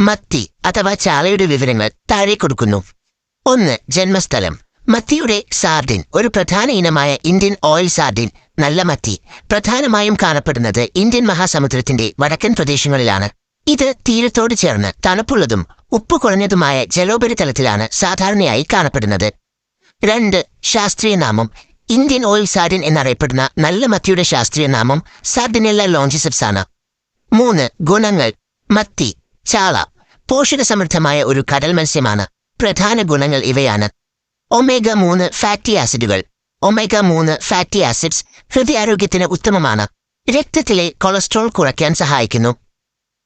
മത്തി അഥവാ ചാളയുടെ വിവരങ്ങൾ താഴെ കൊടുക്കുന്നു. ഒന്ന് ജന്മസ്ഥലം. മത്തിയുടെ സാർഡിൻ ഒരു പ്രധാന ഇനമായ ഇന്ത്യൻ ഓയിൽ സാർഡിൻ നല്ല മത്തി പ്രധാനമായും കാണപ്പെടുന്നത് ഇന്ത്യൻ മഹാസമുദ്രത്തിന്റെ വടക്കൻ പ്രദേശങ്ങളിലാണ്. ഇത് തീരത്തോട് ചേർന്ന് തണുപ്പുള്ളതും ഉപ്പ് കുറഞ്ഞതുമായ ജലോപരിതലത്തിലാണ് സാധാരണയായി കാണപ്പെടുന്നത്. രണ്ട് ശാസ്ത്രീയ നാമം. ഇന്ത്യൻ ഓയിൽ സാർഡിൻ എന്നറിയപ്പെടുന്ന നല്ല മത്തിയുടെ ശാസ്ത്രീയ നാമം സാർഡിനെല്ല ലോഞ്ചിസെപ്സ് ആണ് മൂന്ന് ഗുണങ്ങൾ. മത്തി ചാള പോഷകസമൃദ്ധമായ ഒരു കടൽ മത്സ്യമാണ്. പ്രധാന ഗുണങ്ങൾ ഇവയാണ്. ഒമേഗ മൂന്ന് ഫാറ്റി ആസിഡുകൾ. ഒമേഗ മൂന്ന് ഫാറ്റി ആസിഡ്സ് ഹൃദയാരോഗ്യത്തിന് ഉത്തമമാണ്. രക്തത്തിലെ കൊളസ്ട്രോൾ കുറയ്ക്കാൻ സഹായിക്കുന്നു.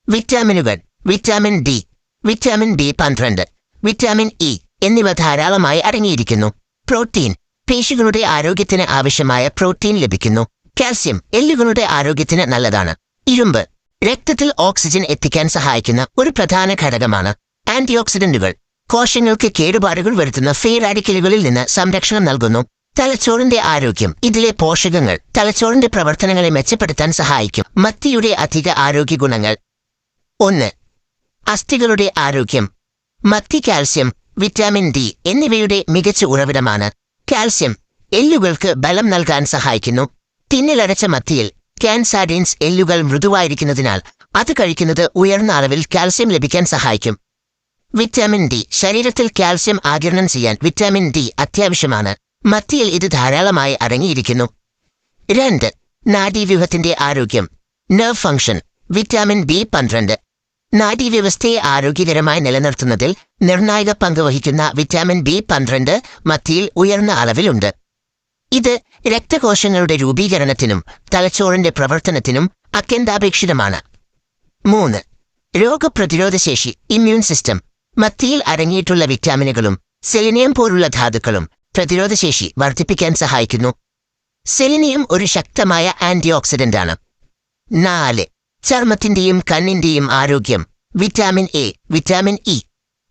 വിറ്റാമിനുകൾ വിറ്റാമിൻ ഡി വിറ്റാമിൻ ബി പന്ത്രണ്ട് വിറ്റാമിൻ ഇ എന്നിവ ധാരാളമായി അടങ്ങിയിരിക്കുന്നു. പ്രോട്ടീൻ പേശികളുടെ ആരോഗ്യത്തിന് ആവശ്യമായ പ്രോട്ടീൻ ലഭിക്കുന്നു. കാൽസ്യം എല്ലുകളുടെ ആരോഗ്യത്തിന് നല്ലതാണ്. ഇരുമ്പ് രക്തത്തിൽ ഓക്സിജൻ എത്തിക്കാൻ സഹായിക്കുന്ന ഒരു പ്രധാന ഘടകമാണ് ആന്റിഓക്സിഡന്റുകൾ. കോശങ്ങൾക്ക് കേടുപാടുകൾ വരുത്തുന്ന ഫ്രീ റാഡിക്കലുകളിൽ നിന്ന് സംരക്ഷണം നൽകുന്നു. തലച്ചോറിന്റെ ആരോഗ്യം ഇതിലെ പോഷകങ്ങൾ തലച്ചോറിന്റെ പ്രവർത്തനങ്ങളെ മെച്ചപ്പെടുത്താൻ സഹായിക്കും. മത്തിയുടെ അധിക ആരോഗ്യ ഗുണങ്ങൾ. ഒന്ന് അസ്ഥികളുടെ ആരോഗ്യം. മത്തി കാൽസ്യം വിറ്റാമിൻ ഡി എന്നിവയുടെ മികച്ച ഉറവിടമാണ്. കാൽസ്യം എല്ലുകൾക്ക് ബലം നൽകാൻ സഹായിക്കുന്നു. തിന്നിലടച്ച മത്തിയിൽ ക്യാൻസാഡിൻസ് എല്ലുകൾ മൃദുവായിരിക്കുന്നതിനാൽ അത് കഴിക്കുന്നത് ഉയർന്ന അളവിൽ കാൽസ്യം ലഭിക്കാൻ സഹായിക്കും. Vitamin D. ശരീരത്തിൽ കാൽസ്യം ആകിരണം ചെയ്യാൻ വിറ്റാമിൻ ഡി അത്യാവശ്യമാണ്. മത്തിയിൽ ഇത് ധാരാളമായി അടങ്ങിയിരിക്കുന്നു. രണ്ട്. നാഡീവ്യൂഹത്തിന്റെ ആരോഗ്യം. Nerve function. വിറ്റാമിൻ ബി പന്ത്രണ്ട്. നാഡീവ്യവസ്ഥയെ ആരോഗ്യകരമായി നിലനിർത്തുന്നതിൽ നിർണായക പങ്ക് വഹിക്കുന്ന വിറ്റാമിൻ ബി പന്ത്രണ്ട് മത്തിയിൽ ഉയർന്ന അളവിലുണ്ട്. ഇത് രക്തകോശങ്ങളുടെ രൂപീകരണത്തിനും തലച്ചോറിന്റെ പ്രവർത്തനത്തിനും അത്യന്താപേക്ഷിതമാണ്. മൂന്ന്. രോഗപ്രതിരോധശേഷി ഇമ്മ്യൂൺ സിസ്റ്റം മത്തിയിൽ അടങ്ങിയിട്ടുള്ള വിറ്റാമിനുകളും സെലിനിയം പോലുള്ള ധാതുക്കളും പ്രതിരോധശേഷി വർദ്ധിപ്പിക്കാൻ സഹായിക്കുന്നു. സെലിനിയം ഒരു ശക്തമായ ആന്റിഓക്സിഡന്റ് ആണ് നാല്. ചർമ്മത്തിന്റെയും കണ്ണിന്റെയും ആരോഗ്യം വിറ്റാമിൻ എ വിറ്റാമിൻ ഇ.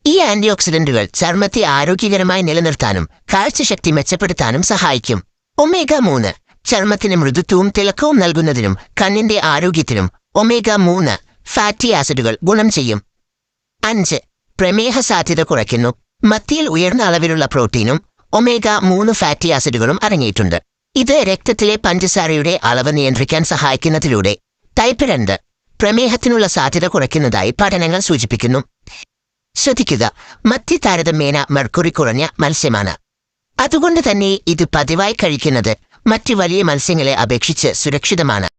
ഈ ആന്റി ഓക്സിഡന്റുകൾ ചർമ്മത്തെ ആരോഗ്യകരമായി നിലനിർത്താനും കാഴ്ചശക്തി മെച്ചപ്പെടുത്താനും സഹായിക്കും. ഒമേഗ മൂന്ന്. ചർമ്മത്തിന് മൃദുത്വവും തിളക്കവും നൽകുന്നതിനും കണ്ണിന്റെ ആരോഗ്യത്തിനും ഒമേഗ മൂന്ന്. ഫാറ്റി ആസിഡുകൾ ഗുണം ചെയ്യും. അഞ്ച്. പ്രമേഹ സാധ്യത കുറയ്ക്കുന്നു. മത്തിയിൽ ഉയർന്ന അളവിലുള്ള പ്രോട്ടീനും ഒമേഗ മൂന്ന് ഫാറ്റി ആസിഡുകളും അടങ്ങിയിട്ടുണ്ട്. ഇത് രക്തത്തിലെ പഞ്ചസാരയുടെ അളവ് നിയന്ത്രിക്കാൻ സഹായിക്കുന്നതിലൂടെ. ടൈപ്പ് രണ്ട്. പ്രമേഹത്തിനുള്ള സാധ്യത കുറയ്ക്കുന്നതായി പഠനങ്ങൾ സൂചിപ്പിക്കുന്നു. ശ്രദ്ധിക്കുക. മത്തി താരതമ്യേന മെർക്കുറി കുറഞ്ഞ മത്സ്യമാണ്. അതുകൊണ്ട് തന്നെ ഇത് പതിവായി കഴിക്കുന്നത് മറ്റ് വലിയ മത്സ്യങ്ങളെ അപേക്ഷിച്ച് സുരക്ഷിതമാണ്.